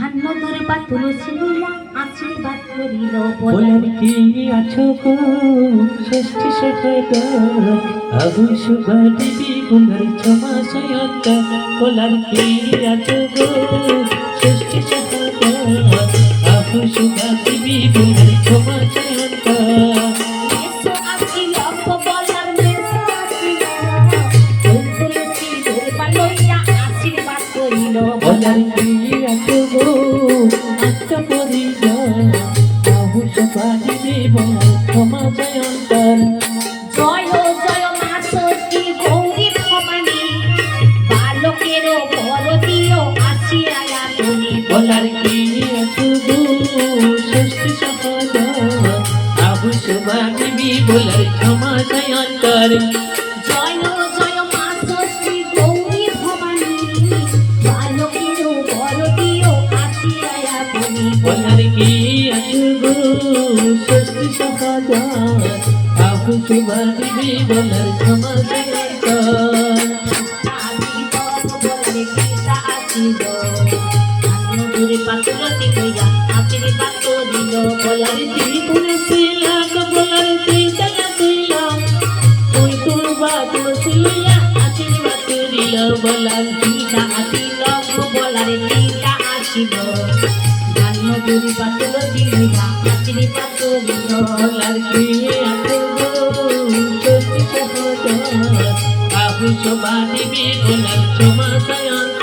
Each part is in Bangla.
ধান্য দুর্বা তুলসী লীলা আশীর্বাদ করিল বলেন, কি আছো গো? ষষ্ঠী সহায় গো? আবু শুভা দেবী গুণাই ক্ষমা बोलर क्षमा दया कर जय পথার কি গুরু স্বস্তি সমাজা আপু সুভার দিবি বলার সমাজা পাত্রতি কইয়া আপনি পাত্র দিল বলার ত্রিপুরে শিলা বলার চিন্তা ছিল তুই তোর বাদ শিলা আপনি পাত্র দিল বলার চিন্তা আসিল বলার চিন্তা আসিল পাটুরি পাটুল দিলি পাটুরি পাটুরি আর কি আহু সবা দিবি বলার সমা সায়ন্ত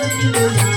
Música